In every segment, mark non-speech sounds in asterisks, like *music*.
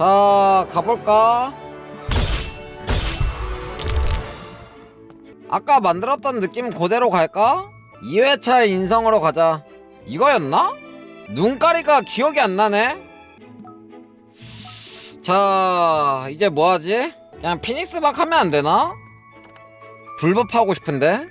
자 가볼까? 아까 만들었던 느낌 그대로 갈까? 2회차 인성으로 가자 이거였나? 눈가리가 기억이 안 나네? 자 이제 뭐하지? 그냥 피닉스 박 하면 안 되나? 불법 하고 싶은데?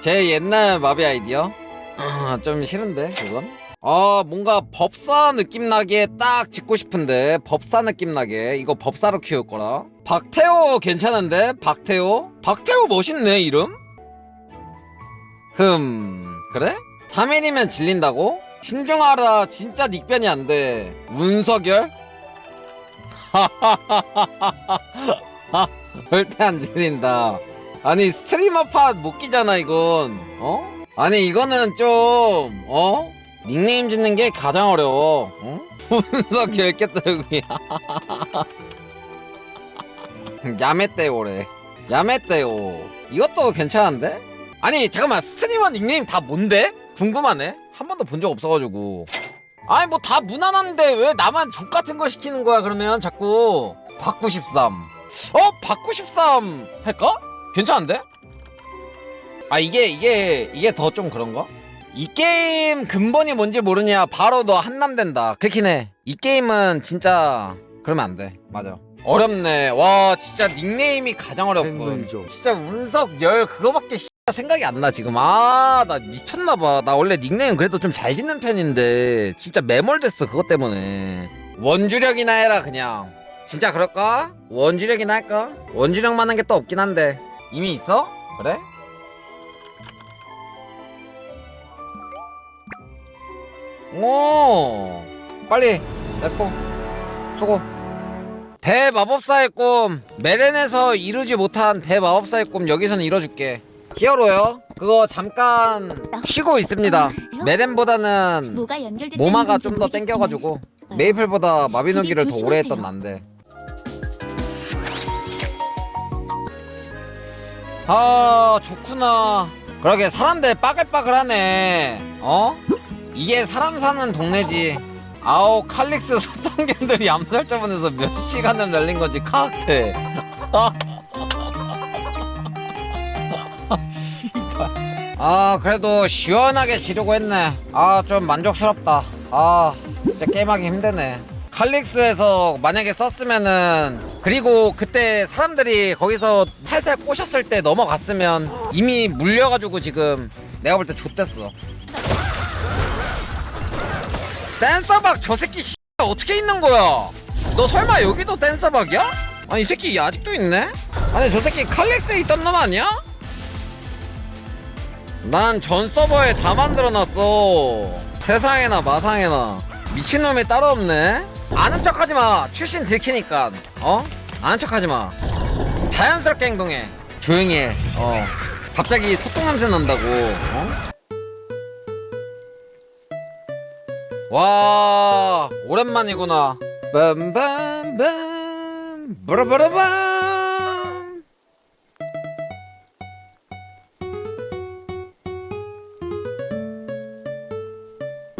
제 옛날 마비 아이디어? 아, *clears throat* 좀 싫은데 그건? 아 뭔가 법사 느낌 나게 딱 짓고 싶은데 법사 느낌 나게 이거 법사로 키울 거라 박태호 괜찮은데 박태호? 박태호 멋있네 이름? 흠 그래? 3일이면 질린다고? 신중하라 진짜 닉변이 안돼 운석열? *laughs* 절대 안 질린다 아니 스트리머 팟 못 끼잖아 이건 어? 아니 이거는 좀 어? 닉네임 짓는 게 가장 어려워 어? 분석 10개 떨고야 야매떼오래 야매떼오 이것도 괜찮은데? 아니 잠깐만 스트리머 닉네임 다 뭔데? 궁금하네 한 번도 본 적 없어가지고 아니 뭐 다 무난한데 왜 나만 족 같은 거 시키는 거야 그러면 자꾸 바꾸 13 어? 바꾸 13 할까? 괜찮은데? 아 이게 이게 이게 더 좀 그런가? 이 게임 근본이 뭔지 모르냐 바로 너 한남 된다. 그렇긴 해이 게임은 진짜 그러면 안돼. 맞아. 어렵네. 와 진짜 닉네임이 가장 어렵군. 진짜 운석 열 그거밖에 씨, 생각이 안 나 지금. 아 나 미쳤나봐. 나 원래 닉네임 그래도 좀 잘 짓는 편인데 진짜 매몰됐어 그것 때문에. 원주력이나 해라 그냥. 진짜 그럴까? 원주력이나 할까? 원주력만 한 게 또 없긴 한데. 이미 있어? 그래? 오 빨리 렛츠고 수고. 대마법사의 꿈 메렌에서 이루지 못한 대마법사의 꿈 여기서는 이뤄줄게. 히어로요. 그거 잠깐 쉬고 있습니다. 메렌보다는 뭐가 연결됐다는 모마가 좀 더 땡겨가지고 메이플보다 마비노기를 더 오래 했던. 난데. 아 좋구나. 그러게 사람들 빠글빠글하네. 어? 이게 사람 사는 동네지. 아우 칼릭스 *laughs* 소탕견들이 암살 저번에서 몇 시간을 날린 거지 씨발 *laughs* 아 그래도 시원하게 지르고 했네. 아 좀 만족스럽다. 아 진짜 게임하기 힘드네. 칼릭스에서 만약에 썼으면은 그리고 그때 사람들이 거기서 살살 꼬셨을 때 넘어갔으면 이미 물려가지고 지금 내가 볼 때 좆됐어 댄서박 저 새끼 씨 어떻게 있는 거야? 너 설마 여기도 댄서박이야? 아니 이 새끼 아직도 있네? 아니 저 새끼 칼릭스에 있던 놈 아니야? 난 전 서버에 다 만들어놨어. 세상에나 마상에나. 미친놈이 따로 없네. 아는 척하지 마. 출신 들키니까. 어? 아는 척하지 마. 자연스럽게 행동해. 조용히 해어. 갑자기 소똥 냄새 난다고. 어? 와 오랜만이구나. 빰빰빰 브라브라밤.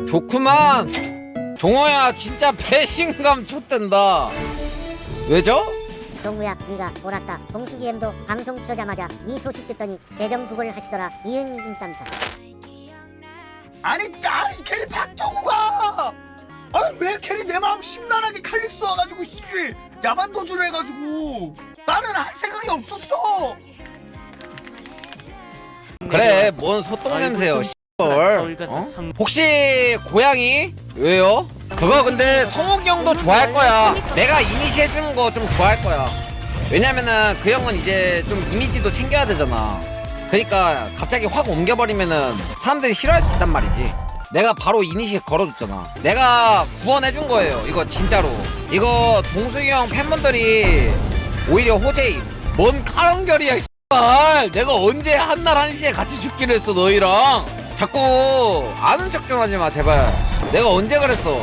좋구만. 종호야 진짜 배신감 좆된다. 왜죠? 종구야 네가 옳았다. 동수기엠도 방송 켜자마자 네 소식 듣더니 계정 구걸 하시더라. 이응 이응 땀땀 아니 아니 캐리 박정우가 아니 왜 캐리 내 마음 심란하게 칼릭스 와가지고 씨 야만 도주를 해가지고 나는 할 생각이 없었어. 그래 뭔 소똥 냄새요 씨발 어? 혹시 고양이? 왜요? 그거 근데 성욱이 형도 좋아할 거야. 내가 이니시 해주는 거 좀 좋아할 거야. 왜냐면은 그 형은 이제 좀 이미지도 챙겨야 되잖아. 그러니까 갑자기 확 옮겨버리면은 사람들이 싫어할 수 있단 말이지 내가 바로 이니시 걸어줬잖아. 내가 구원해준 거예요 이거 진짜로. 이거 동숙이 형 팬분들이 오히려 호재임. 뭔 카랑결이야 씨발. 내가 언제 한날 한시에 같이 죽기로 했어 너희랑? 자꾸 아는 척 좀 하지 마 제발. 내가 언제 그랬어?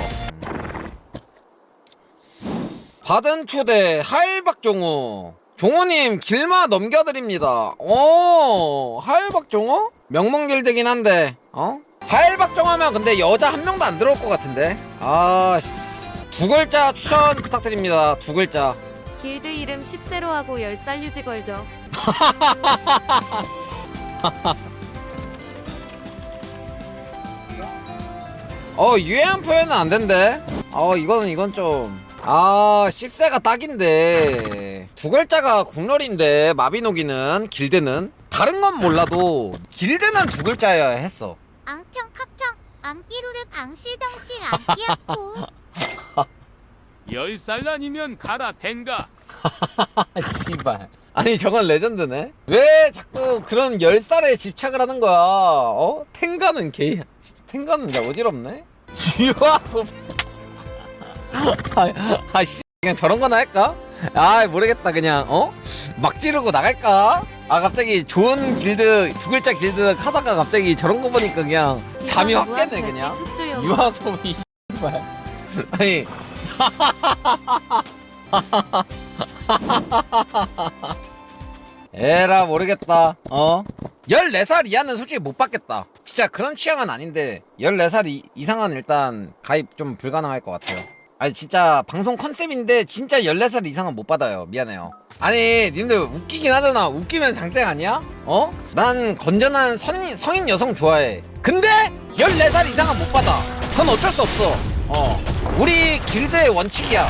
받은 초대 하일박종호. 종호님 길마 넘겨드립니다. 어 하일박종호? 명문길드긴 한데 어 하일박정하면 근데 여자 한 명도 안 들어올 것 같은데. 아두 글자 추천 부탁드립니다. 두 글자. 길드 이름 10세로 하고 10살 유지 걸죠. *laughs* 어 유해한 표현은 안 된대. 어 이거는 이건 좀아 10세가 딱인데. 두 글자가 국룰인데 마비노기는 길드는. 다른 건 몰라도 길드는 두 글자여야 했어 앙평 카평 앙삐루르 앙실덩실 앙삐아코 *laughs* 열살 아니면 가라 댕가 *laughs* 씨발. 아니 저건 레전드네. 왜 자꾸 그런 열 살에 집착을 하는 거야? 어? 텐가는 개. 진짜 텐가는 진짜 어지럽네. 유아소. 아, 아, 씨. 그냥 저런 거나 할까? 아, 모르겠다. 그냥 어? 막 지르고 나갈까? 아, 갑자기 좋은 길드 두 글자 길드 하다가 갑자기 저런 거 보니까 그냥 잠이 확 깨네 그냥. 유아소미. 씨발. 아니. *laughs* 에라 모르겠다 어 14살 이하는 솔직히 못 받겠다 진짜 그런 취향은 아닌데 14살 이, 이상은 일단 가입 좀 불가능할 것 같아요 아니 진짜 방송 컨셉인데 진짜 14살 이상은 못 받아요 미안해요 아니 님들 웃기긴 하잖아 웃기면 장땡 아니야? 어? 난 건전한 성인, 성인 여성 좋아해 근데 14살 이상은 못 받아 그건 어쩔 수 없어 어 우리 길드의 원칙이야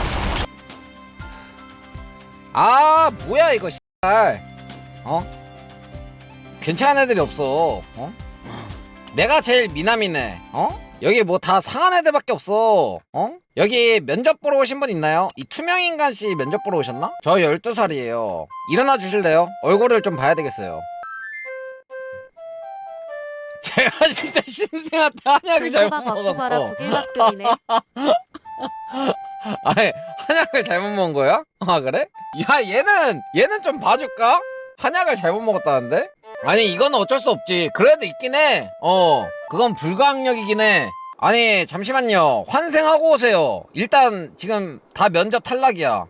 아 뭐야 이거 씨발 어? 괜찮은 애들이 없어 어? 내가 제일 미남이네 어? 여기 뭐 다 상한 애들밖에 없어 어? 여기 면접 보러 오신 분 있나요? 이 투명인간 씨 면접 보러 오셨나? 저 12살이에요 일어나 주실래요? 얼굴을 좀 봐야 되겠어요 제가 진짜 신생한테 한약을 잘못 봐라 먹었어 부길박들이네. 아니 한약을 잘못 먹은 거야? 아 그래? 야 얘는 얘는 좀 봐줄까? 한약을 잘못 먹었다는데? 아니 이건 어쩔 수 없지 그래도 있긴 해 어 그건 불가항력이긴 해 아니 잠시만요. 환생하고 오세요. 일단 지금 다 면접 탈락이야.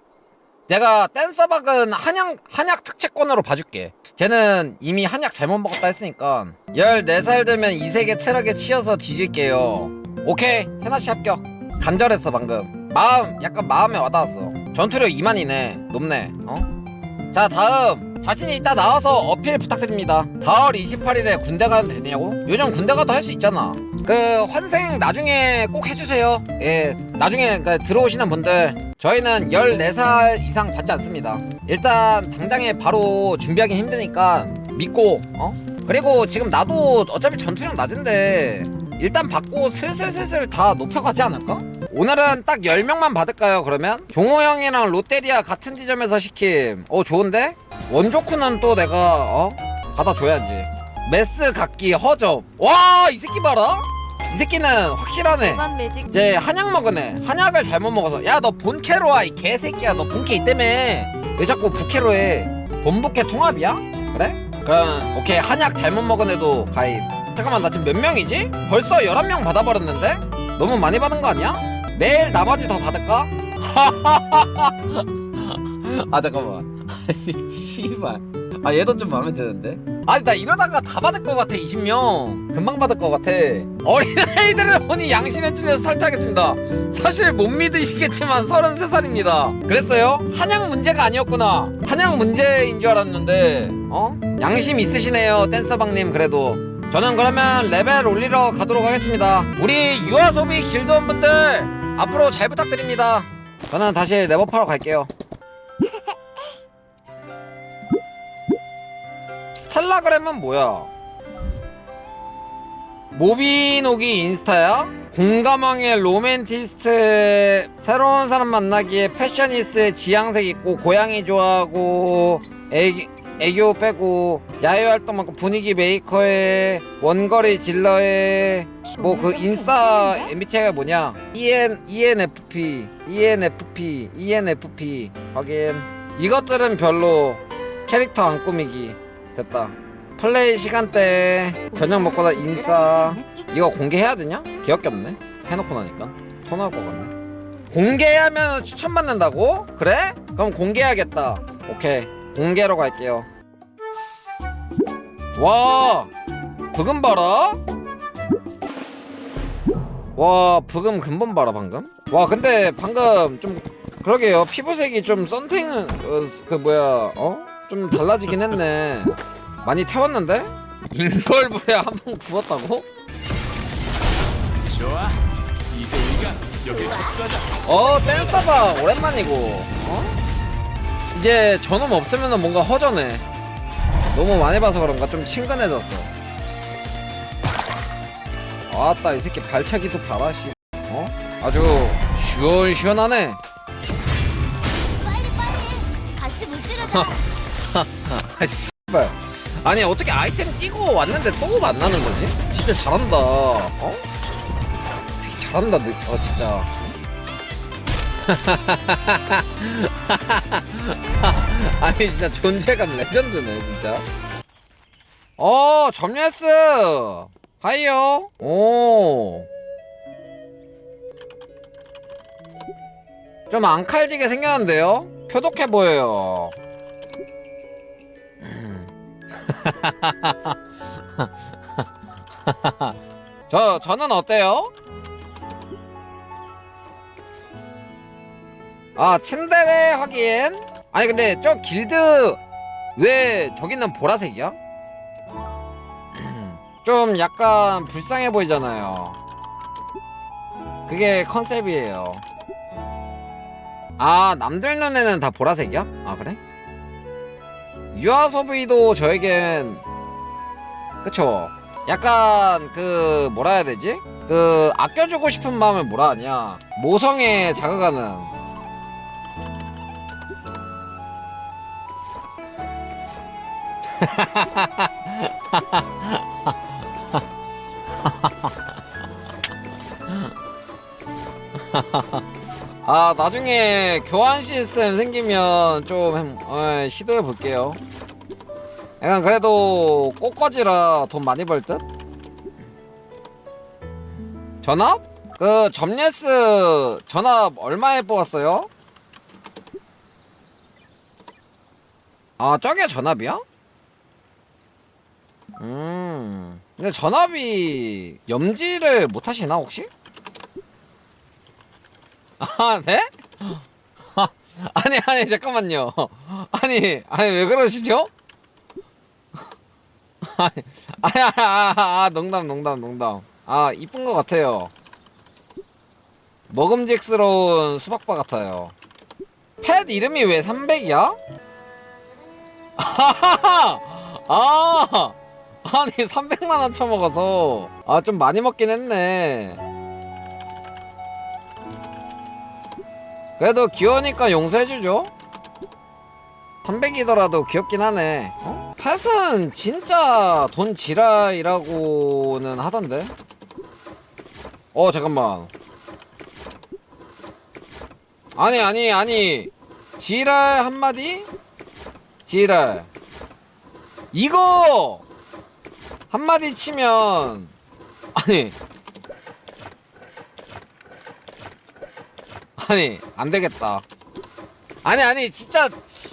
내가 댄서박은 한약 한약 특채권으로 봐줄게. 쟤는 이미 한약 잘못 먹었다 했으니까. 14살 되면 이 세계 트럭에 치여서 뒤질게요. 오케이. 해나씨 합격. 간절했어 방금. 마음 약간 마음에 와닿았어. 전투력 2만이네. 높네. 어? 자 다음. 자신이 이따 나와서 어필 부탁드립니다. 4월 28일에 군대 가도 되냐고? 요즘 군대 가도 할 수 있잖아 그 환생 나중에 꼭 해주세요 예 나중에 그 들어오시는 분들 저희는 14살 이상 받지 않습니다 일단 당장에 바로 준비하기 힘드니까 믿고 어? 그리고 지금 나도 어차피 전투력 낮은데 일단 받고 슬슬슬슬 다 높여가지 않을까? 오늘은 딱 10명만 받을까요 그러면? 종호 형이랑 롯데리아 같은 지점에서 시킴 어 좋은데? 원조쿠는 또 내가 어? 받아줘야지 메스 각기 허접 와 이 새끼 봐라 이 새끼는 확실하네 매직. 이제 한약 먹으네 한약을 잘못 먹어서 야 너 본캐로 와 이 개새끼야 너 본캐 있다며 왜 자꾸 부캐로 해 본부캐 통합이야? 그래? 그럼 오케이 한약 잘못 먹은 애도 가입 잠깐만 나 지금 몇 명이지? 벌써 11명 받아버렸는데? 너무 많이 받은 거 아니야? 내일 나머지 더 받을까? *laughs* 아 잠깐만 *laughs* 아니 씨발 아 얘도 좀 마음에 드는데? 아니 나 이러다가 다 받을 것 같아 20명. 금방 받을 것 같아. 어린아이들을 보니 양심에 찔려서 탈퇴하겠습니다. 사실 못 믿으시겠지만 33살입니다. 그랬어요? 한약 문제가 아니었구나. 한약 문제인 줄 알았는데 어? 양심 있으시네요 댄서방님 그래도. 저는 그러면 레벨 올리러 가도록 하겠습니다. 우리 유아소비 길드원분들 앞으로 잘 부탁드립니다. 저는 다시 레버파러 갈게요 텔라그램은 뭐야? 모비노기 인스타야? 공감왕의 로맨티스트 새로운 사람 만나기에 패셔니스트의 지향색 있고 고양이 좋아하고 애기, 애교 빼고 야외 활동 많고 분위기 메이커에 원거리 딜러에 뭐 그 인싸 MBTI가 뭐냐 EN, ENFP ENFP ENFP 확인 이것들은 별로 캐릭터 안 꾸미기 됐다. 플레이 시간대 저녁 먹고 나 인싸. 이거 공개해야 되냐? 개역겹네. 해놓고 나니까. 토 나올 것 같네. 공개하면 추천받는다고? 그래? 그럼 공개해야겠다. 오케이. 공개로 갈게요. 와! 그금 봐라. 와 부금 근본 봐라 방금. 와 근데 방금 좀 그러게요. 피부색이 좀 썬탱 어, 그 뭐야 어? 좀 달라지긴 했네 많이 태웠는데? 인걸불에 한 번 구웠다고? 좋아. 이제 우리가 여기 접수하자. 어 댄서바 오랜만이고 어? 이제 저놈 없으면 뭔가 허전해 너무 많이 봐서 그런가 좀 친근해졌어 아따 이 새끼 발차기도 봐라 씨 어? 아주 시원시원하네 빨리 빨리. 같이 무찌르자. *laughs* 아 씨발. 아니 어떻게 아이템 끼고 왔는데 또 만나는 거지? 진짜 잘한다. 어? 되게 잘한다 느- 어 진짜. *laughs* 아니 진짜 존재감 레전드네 진짜. 어 점유했어. 하이요. 오좀 앙칼지게 생겼는데요? 표독해 보여요 *laughs* 저 저는 어때요? 아 침대래 하긴 아니 근데 저 길드 왜 저기는 보라색이야? *clears throat* 좀 약간 불쌍해 보이잖아요 그게 컨셉이에요 아 남들 눈에는 다 보라색이야? 아 그래? 유아소비도 저에겐 그쵸? 약간 그 뭐라 해야 되지? 그 아껴주고 싶은 마음을 뭐라 하냐? 모성에 자극하는. *laughs* 아 나중에 교환 시스템 생기면 좀 어, 시도해 볼게요 약간 그래도 꽃꽂이라 돈 많이 벌 듯? 전압? 그 점예스 전압 얼마에 뽑았어요? 아 저게 전압이야? 음 근데 전압이 염지를 못 하시나 혹시? 아 네? *laughs* 아니 아니 잠깐만요 아니 아니 왜 그러시죠? 아니, 아, 아, 아, 아, 농담, 농담, 농담. 아, 이쁜 것 같아요. 먹음직스러운 수박바 같아요. 펫 이름이 왜 300이야? *laughs* 아, 아니, 300만원 쳐먹어서. 아, 좀 많이 먹긴 했네. 그래도 귀여우니까 용서해주죠? 300이더라도 귀엽긴 하네. 어? 펫은 진짜 돈 지랄이라고는 하던데. 어 잠깐만. 아니 아니 아니 지랄 한마디? 지랄. 이거 한마디 치면 아니 아니 안 되겠다. 아니 아니 진짜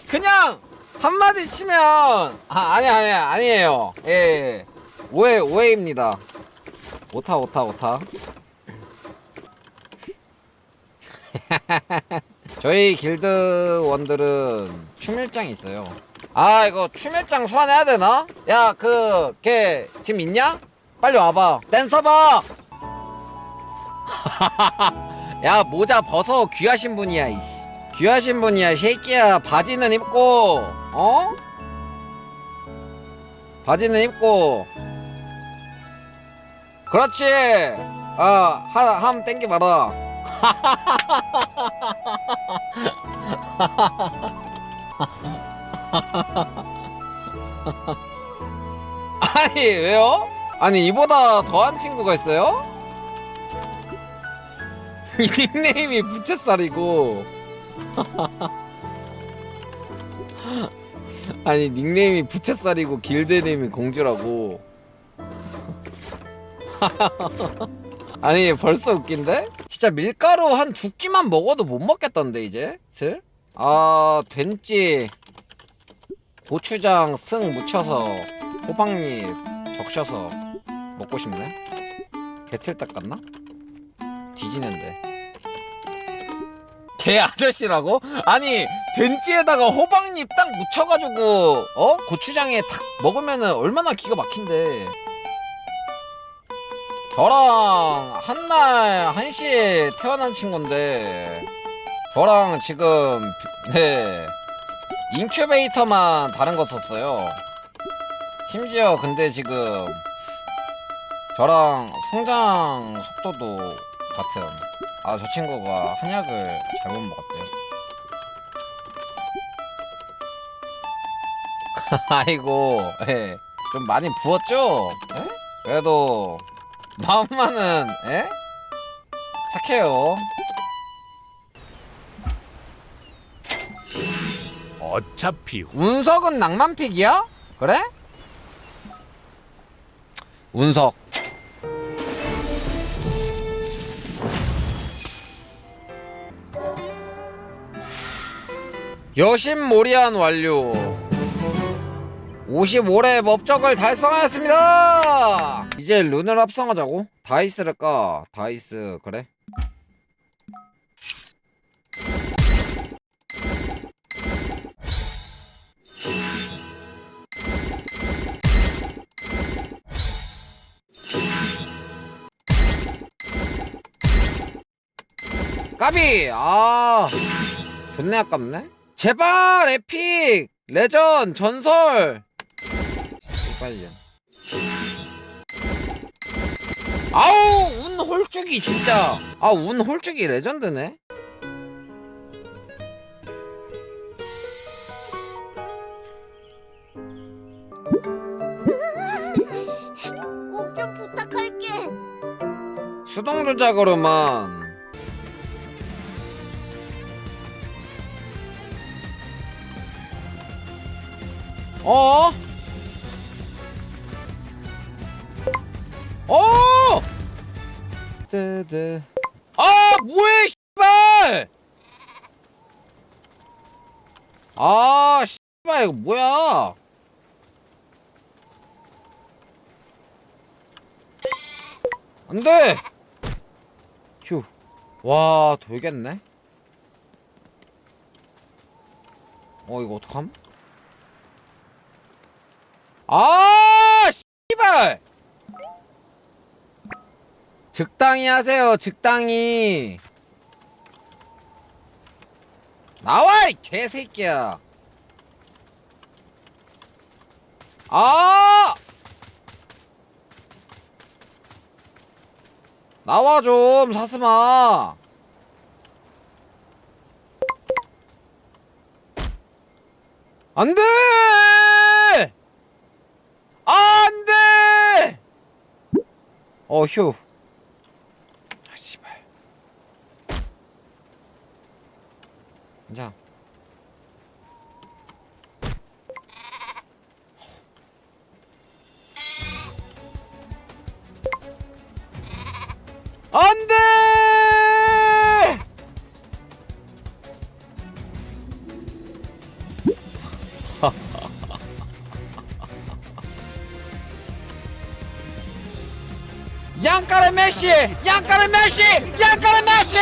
그냥 한마디 치면 아 아니 아니 아니에요. 예, 예. 오해 오해입니다. 오타 오타 오타. *laughs* 저희 길드원들은 춤일장이 있어요. 아 이거 춤일장 소환해야 되나? 야 그 걔 지금 있냐? 빨리 와봐. 댄서봐! *laughs* 야 모자 벗어. 귀하신 분이야 이씨 귀하신 분이야 쉐이키야 바지는 입고 어? 바지는 입고 그렇지 아함 땡겨봐라 *laughs* 아니 왜요? 아니 이보다 더한 친구가 있어요? *laughs* 닉네임이 부채살이고 *laughs* 아니 닉네임이 부채살이고 길드네임이 공주라고 *laughs* 아니 벌써 웃긴데? 진짜 밀가루 한 두 끼만 먹어도 못 먹겠던데 이제 슬? 아 된찌 고추장 승 묻혀서 호박잎 적셔서 먹고 싶네 개틀 딱 같나? 뒤지는데 개 아저씨라고? 아니 된찌에다가 호박잎 딱 묻혀가지고 어? 고추장에 탁 먹으면은 얼마나 기가 막힌데. 저랑 한 날 한시에 태어난 친구인데 저랑 지금 네 인큐베이터만 다른 거 썼어요. 심지어 근데 지금 저랑 성장 속도도 같은 아 저 친구가 한약을 잘못 먹었대요 *laughs* 아이고 예. 좀 많이 부었죠? 예? 그래도 마음만은 예? 착해요 어차피 운석은 낭만픽이야? 그래? 운석 여신모리안 완료. 55회 법적을 달성하였습니다. 이제 룬을 합성하자고? 다이스를 까? 다이스 그래? 까비! 아 좋네 아깝네 제발 에픽! 레전 전설! 빨리 아우 운 홀쭉이 진짜. 아 운 홀쭉이 레전드네? 꼭 좀 부탁할게. 수동 조작으로만 어? 어? 뜨드 아 뭐해 씨발 아 씨발 이거 뭐야 안 돼 휴. 와, 돌겠네. 어, 이거 어떡함? 아, 씨발! 적당히 하세요, 적당히. 나와, 이 개새끼야. 아! 나와 좀 사스마 안돼 안 돼! 어 휴. 아 씨발. 괜 양가르 메시 양가르 메시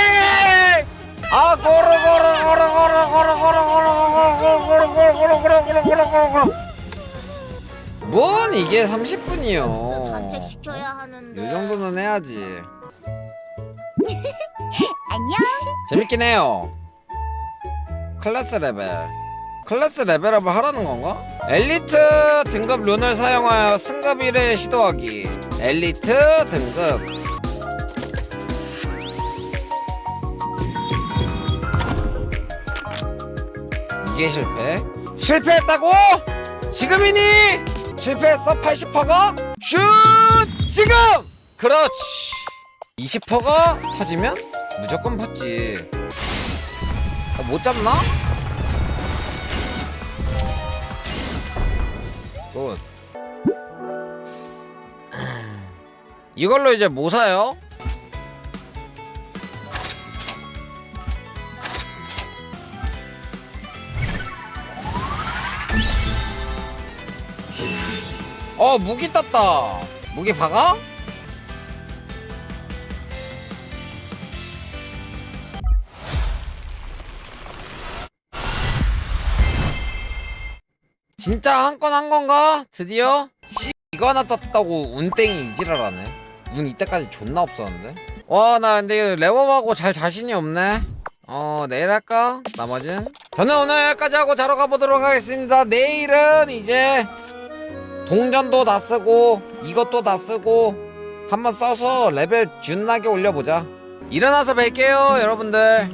아 고로 고로 고로 고로 고로 고로 고로 고로 고로 고로 고로 고로 고로 고로 고로 뭔 이게 30분이요 산책시켜야 하는데. 이 정도는 해야지 안녕. 재밌긴 해요 클래스 레벨 클래스 레벨업을 하라는 건가? 엘리트 등급 룬을 사용하여 승급 1회 시도하기 엘리트 등급 이게 실패? 실패했다고? 지금이니? 실패했어 80%가? 슛! 지금! 그렇지 20%가 터지면 무조건 붙지 아, 못 잡나? 굿 이걸로 이제 뭐 사요? 무기 땄다 무기 박아? 진짜 한 건 한 건가? 드디어? 씨 이거 하나 땄다고 운땡이 이지랄하네 운 이때까지 존나 없었는데 와 나 근데 레버하고 잘 자신이 없네 어 내일 할까? 나머지는? 저는 오늘 여기까지 하고 자러 가보도록 하겠습니다 내일은 이제 동전도 다 쓰고 이것도 다 쓰고 한번 써서 레벨 준나게 올려보자. 일어나서 뵐게요 여러분들